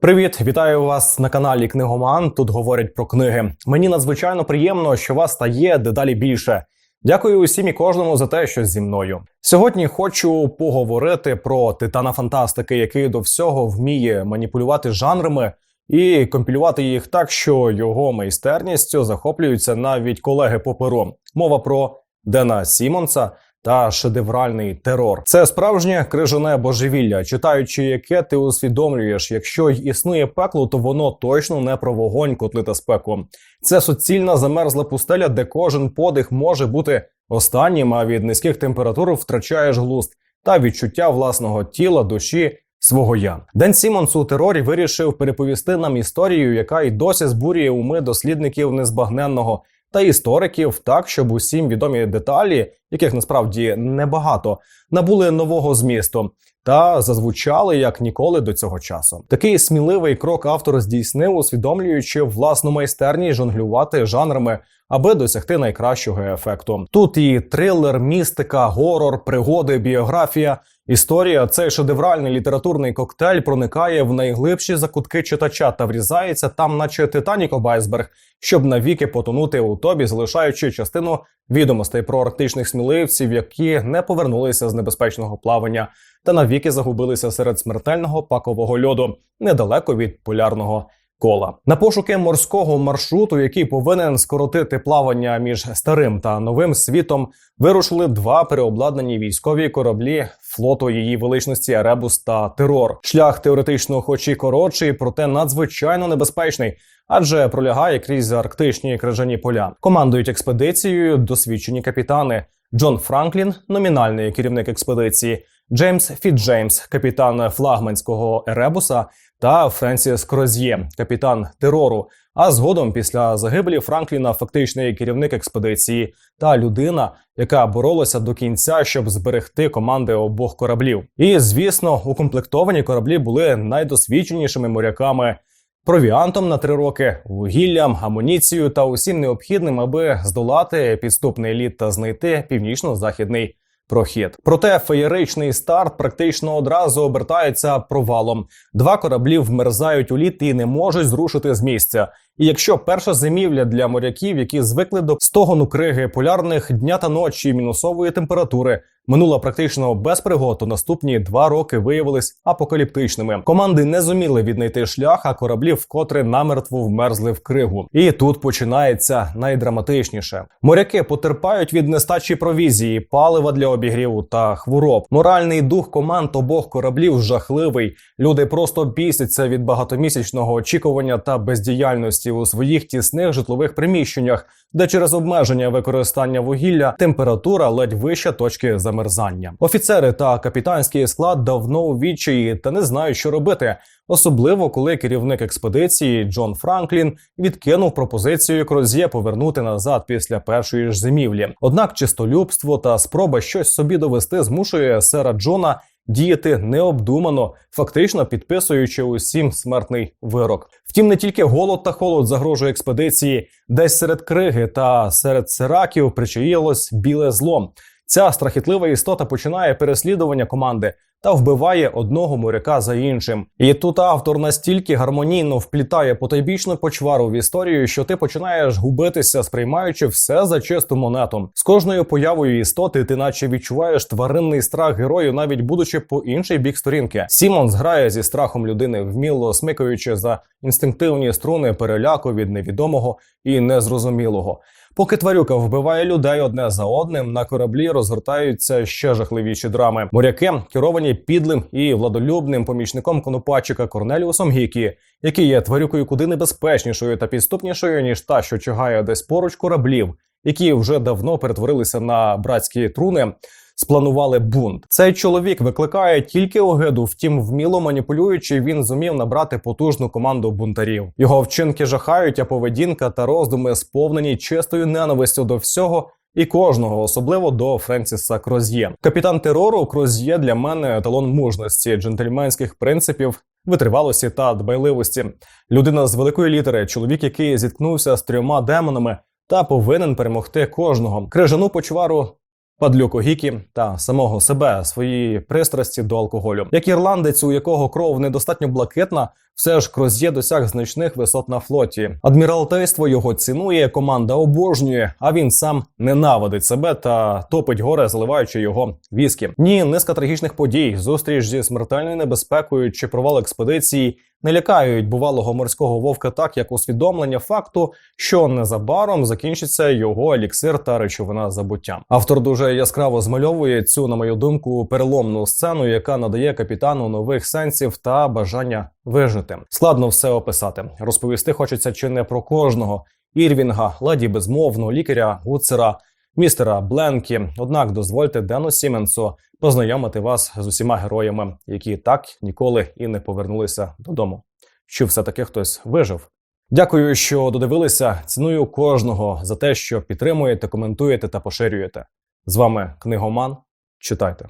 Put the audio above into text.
Привіт, вітаю вас на каналі Книгоман. Тут говорять про книги. Мені надзвичайно приємно, що вас стає дедалі більше. Дякую усім і кожному за те, що зі мною. Сьогодні хочу поговорити про титана фантастики, який до всього вміє маніпулювати жанрами і компілювати їх так, що його майстерністю захоплюються навіть колеги по перу. Мова про Дена Сімонса та шедевральний терор. Це справжнє крижане божевілля, читаючи яке ти усвідомлюєш, якщо й існує пекло, то воно точно не про вогонь, котли та спеку. Це суцільна замерзла пустеля, де кожен подих може бути останнім, а від низьких температур втрачаєш глузд та відчуття власного тіла, душі. Свого я Ден Сімонс у терорі вирішив переповісти нам історію, яка й досі збурює уми дослідників незбагненного та істориків, так щоб усім відомі деталі, яких насправді небагато, набули нового змісту та зазвучали як ніколи до цього часу. Такий сміливий крок автор здійснив, усвідомлюючи власну майстерність жонглювати жанрами, аби досягти найкращого ефекту. Тут і трилер, містика, горор, пригоди, біографія. Історія, цей шедевральний літературний коктейль проникає в найглибші закутки читача та врізається там, наче Титанік об айсберг, щоб навіки потонути у тобі, залишаючи частину відомостей про арктичних сміливців, які не повернулися з небезпечного плавання та навіки загубилися серед смертельного пакового льоду недалеко від полярного. Кола на пошуки морського маршруту, який повинен скоротити плавання між старим та новим світом, вирушили два переобладнані військові кораблі флоту її величності Еребус та Терор. Шлях теоретично, хоч і коротший, проте надзвичайно небезпечний, адже пролягає крізь арктичні крижані поля. Командують експедицією досвідчені капітани. Джон Франклін, номінальний керівник експедиції, Джеймс Фітджеймс, капітан флагманського Еребуса, та Френсіс Кроз'є, капітан терору. А згодом, після загибелі Франкліна, фактичний керівник експедиції та людина, яка боролася до кінця, щоб зберегти команди обох кораблів. І звісно, укомплектовані кораблі були найдосвідченішими моряками. Провіантом на три роки, вугіллям, амуніцією та усім необхідним, аби здолати підступний лід та знайти північно-західний прохід. Проте феєричний старт практично одразу обертається провалом. Два кораблі вмерзають у лід і не можуть зрушити з місця. І якщо перша зимівля для моряків, які звикли до стогону криги, полярних дня та ночі, мінусової температури, минула практично без пригод, то наступні два роки виявились апокаліптичними. Команди не зуміли віднайти шлях, а кораблі вкотре намертво вмерзли в кригу. І тут починається найдраматичніше. Моряки потерпають від нестачі провізії, палива для обігріву та хвороб. Моральний дух команд обох кораблів жахливий. Люди просто бісяться від багатомісячного очікування та бездіяльності у своїх тісних житлових приміщеннях, де через обмеження використання вугілля температура ледь вища точки замерзання. Офіцери та капітанський склад давно у відчаї та не знають, що робити. Особливо коли керівник експедиції Джон Франклін відкинув пропозицію Кроз'є повернути назад після першої ж зимівлі. Однак чистолюбство та спроба щось собі довести змушує сера Джона діяти необдумано, фактично підписуючи усім смертний вирок. Втім, не тільки голод та холод загрожує експедиції, десь серед криги та серед сираків причаїлось біле зло. Ця страхітлива істота починає переслідування команди та вбиває одного моряка за іншим. І тут автор настільки гармонійно вплітає потайбічну почвару в історію, що ти починаєш губитися, сприймаючи все за чисту монету. З кожною появою істоти ти наче відчуваєш тваринний страх герою, навіть будучи по інший бік сторінки. Сімон зграє зі страхом людини, вміло смикаючи за інстинктивні струни переляку від невідомого і незрозумілого. Поки тварюка вбиває людей одне за одним, на кораблі розгортаються ще жахливіші драми. Моряки керовані підлим і владолюбним помічником конопатчика Корнеліусом Гікі, який є тварюкою куди небезпечнішою та підступнішою ніж та, що чагає десь поруч кораблів, які вже давно перетворилися на братські труни. Спланували бунт. Цей чоловік викликає тільки огиду, втім, вміло маніпулюючи, він зумів набрати потужну команду бунтарів. Його вчинки жахають, а поведінка та роздуми сповнені чистою ненавистю до всього. І кожного, особливо до Френсіса Кроз'є. Капітан терору Кроз'є для мене еталон мужності, джентльменських принципів, витривалості та дбайливості. Людина з великої літери, чоловік, який зіткнувся з трьома демонами та повинен перемогти кожного. Крижану почвару падлюку Гікі та самого себе свої пристрасті до алкоголю. Як ірландець, у якого кров недостатньо блакитна, все ж Кроз'є досяг значних висот на флоті. Адміралтейство його цінує, команда обожнює, а він сам ненавидить себе та топить горе, заливаючи його віскі. Ні, низка трагічних подій, зустріч зі смертельною небезпекою чи провал експедиції не лякають бувалого морського вовка так, як усвідомлення факту, що незабаром закінчиться його еліксир та речовина забуття. Автор дуже яскраво змальовує цю, на мою думку, переломну сцену, яка надає капітану нових сенсів та бажання вижити. Складно все описати. Розповісти хочеться чи не про кожного. Ірвінга, леді безмовну, лікаря Гуцера, містера Бленкі. Однак дозвольте Дену Сіменсу познайомити вас з усіма героями, які так ніколи і не повернулися додому. Чи все таки хтось вижив? Дякую, що додивилися. Ціную кожного за те, що підтримуєте, коментуєте та поширюєте. З вами книгоман. Читайте.